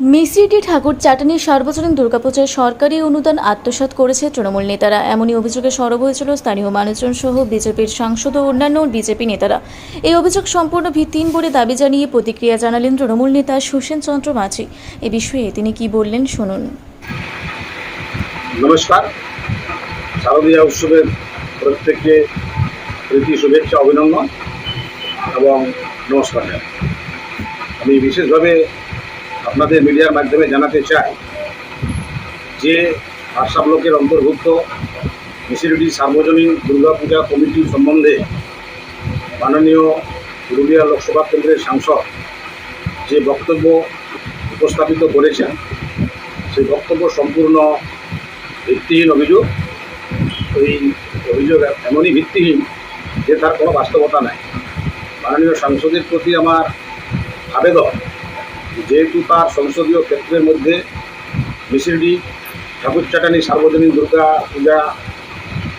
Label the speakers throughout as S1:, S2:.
S1: মিসিডি ঠাকুর চাটানি সার্বজনীন দুর্গাপূজার সরকারি অনুদান আত্মসাৎ করেছে তৃণমূল নেতারা। এমনই অভিযোগে সরব হয়েছিল স্থানীয় মানুষজন সহ বিজেপির সাংসদ ও অন্যান্য বিজেপি নেতারা। এই অভিযোগ সম্পূর্ণ ভিত্তিহীন বলে দাবি জানিয়ে প্রতিক্রিয়া জানালেন তৃণমূল নেতা সুসেন চন্দ্র মাঝি। এ বিষয়ে তিনি কি বললেন শুনুন।
S2: নমস্কার। শারদীয়া উৎসবের প্রত্যেককে প্রীতি, শুভেচ্ছা, অভিনন্দন এবং নমস্কার। আমি বিশেষভাবে আপনাদের মিডিয়ার মাধ্যমে জানাতে চাই যে আশা ব্লকের অন্তর্ভুক্ত মিসিরিটি সার্বজনীন দুর্গাপূজা কমিটি সম্বন্ধে মাননীয় পুরুলিয়া লোকসভা কেন্দ্রের সাংসদ যে বক্তব্য উপস্থাপিত করেছেন, সেই বক্তব্য সম্পূর্ণ ভিত্তিহীন অভিযোগ। এই অভিযোগ এমনই ভিত্তিহীন যে তার কোনো বাস্তবতা নাই। মাননীয় সাংসদের প্রতি আমার আবেদন যেহেতু তার সংসদীয় ক্ষেত্রের মধ্যে মিছিলটি ঠাকুরচাটানি সার্বজনীন দুর্গা পূজা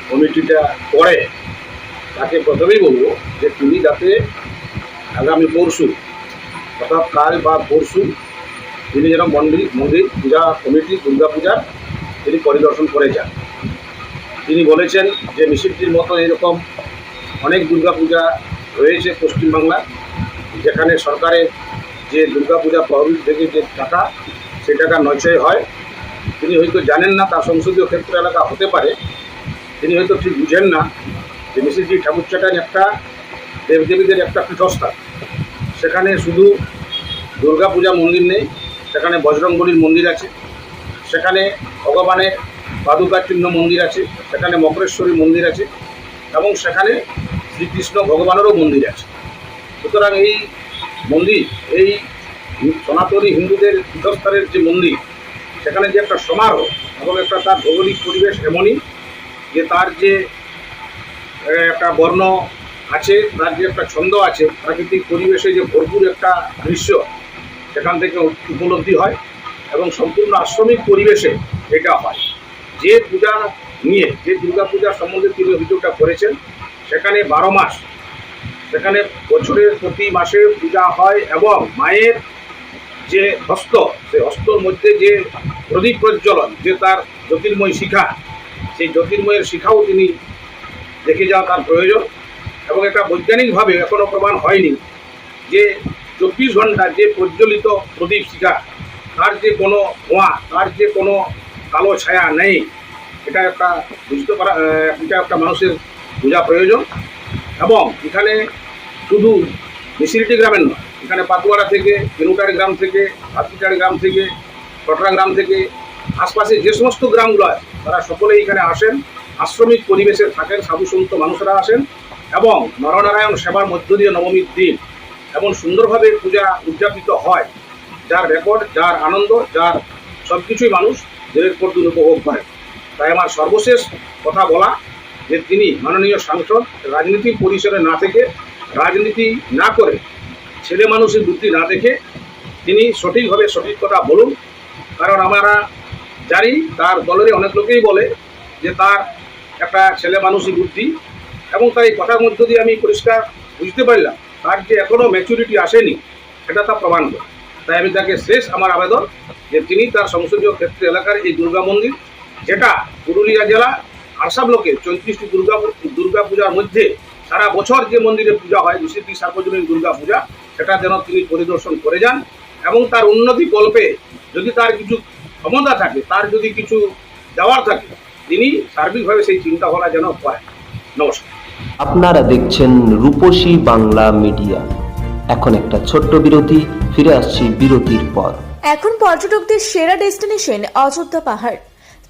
S2: কমিটিটা করে, তাকে প্রথমেই বলব যে তিনি যাতে আগামী পরশু, অর্থাৎ কাল বা পরশু তিনি যেন মন্দির মন্দির, পূজা কমিটি, দুর্গা পূজার তিনি পরিদর্শন করে যান। তিনি বলেছেন যে মিছিলটির মতো এরকম অনেক দুর্গাপূজা রয়েছে পশ্চিমবাংলায়, যেখানে সরকারের যে দুর্গাপূজা তহবিল থেকে যে টাকা সে টাকা নয়ছয় হয়। তিনি হয়তো জানেন না, তার সংসদীয় ক্ষেত্র এলাকা হতে পারে। তিনি হয়তো ঠিক বুঝেন না যে মিছিলটি ঠাকুরচাটার একটা, দেবদেবীদের একটা পীঠস্থান। সেখানে শুধু দুর্গাপূজা মন্দির নেই, সেখানে বজরংবলীর মন্দির আছে, সেখানে ভগবানের পাদুকা চিহ্ন মন্দির আছে, সেখানে মকরেশ্বরী মন্দির আছে, এবং সেখানে শ্রীকৃষ্ণ ভগবানেরও মন্দির আছে। সুতরাং এই মন্দির, এই সনাতনী হিন্দুদের পীঠস্থানের যে মন্দির, সেখানে যে একটা সমারোহ, এবং একটা তার ভৌগোলিক পরিবেশ এমনই যে তার যে একটা বর্ণ আছে, তার যে একটা ছন্দ আছে, প্রাকৃতিক পরিবেশে যে ভরপুর একটা দৃশ্য, সেখান থেকে উপলব্ধি হয় এবং সম্পূর্ণ আশ্রমিক পরিবেশে এটা হয়। যে পূজা নিয়ে, যে দুর্গা পূজা সম্বন্ধে তিনি অভিযোগটা করেছেন, সেখানে বারো মাস সেখানে বছরের প্রতি মাসে পূজা হয় এবং মায়ের যে হস্ত সেই হস্তর মধ্যে যে প্রদীপ প্রজ্বলন, যে তার জ্যোতির্ময় শিখা, সেই জ্যোতির্ময়ের শিখাও তিনি দেখে যাওয়া তার প্রয়োজন এবং এটা বৈজ্ঞানিকভাবে এখনও প্রমাণ হয়নি যে চব্বিশ ঘণ্টা যে প্রজ্বলিত প্রদীপ শিখা, তার যে কোনো ধোঁয়া, তার যে কোনো কালো ছায়া নেই, এটা একটা বুঝতে পারা এটা একটা মানুষের বোঝা প্রয়োজন। এবং এখানে শুধু মিসিলিটি গ্রামের নয়, এখানে পাতুয়ারা থেকে কেনুটার গ্রাম থেকে, হাতিটার গ্রাম থেকে টটরা গ্রাম থেকে আশপাশে যে সমস্ত গ্রামগুলো আছে, তারা সকলেই এখানে আসেন, আশ্রমিক পরিবেশে থাকেন, সাধু সন্ত মানুষরা আসেন এবং নরনারায়ণ সেবার মধ্য দিয়ে নবমীর দিন এবং সুন্দরভাবে পূজা উদযাপিত হয়, যার রেকর্ড, যার আনন্দ, যার সব কিছুই মানুষ দিনের পর দিন উপভোগ করে। তাই আমার সর্বশেষ কথা বলা যে তিনি মাননীয় সাংসদ রাজনীতি পরিসরে না থেকে, রাজনীতি না করে ছেলে মানুষের বুদ্ধি না দেখে তিনি সঠিকভাবে সঠিক কথা বলুন। কারণ আমরা জানি, তার দলেরই অনেক লোকেই বলে যে তার একটা ছেলে মানুষই বুদ্ধি এবং তাই কথার মধ্য দিয়ে আমি পরিষ্কার বুঝতে পারলাম, তার যে এখনও ম্যাচুরিটি আসেনি, সেটা তা প্রমাণ করে। তাই আমি তাকে শেষ আমার আবেদন যে তিনি তার সংসদীয় ক্ষেত্রে এলাকার এই দুর্গা মন্দির, যেটা পুরুলিয়া জেলা আরসা ব্লকের চৌত্রিশটি দুর্গা দুর্গা পূজার মধ্যে সারা বছর যে মন্দিরে পূজা হয় বিশেষটি সার্বজনীন দুর্গা পূজা সেটা যেন তিনি পরিদর্শন করে যান এবং তার উন্নতি কল্পে যদি তার কিছু ক্ষমতা থাকে তার যদি কিছু দেওয়ার থাকে তিনি সার্বিকভাবে সেই চিন্তাভাবনা যেন করেন। নমস্কার।
S3: আপনারা দেখছেন রূপসী বাংলা মিডিয়া। এখন একটা ছোট্ট বিরতি ফিরে আসছি বিরতির পর।
S1: এখন পর্যটকদের সেরা ডেস্টিনেশন অযোধ্যা পাহাড়।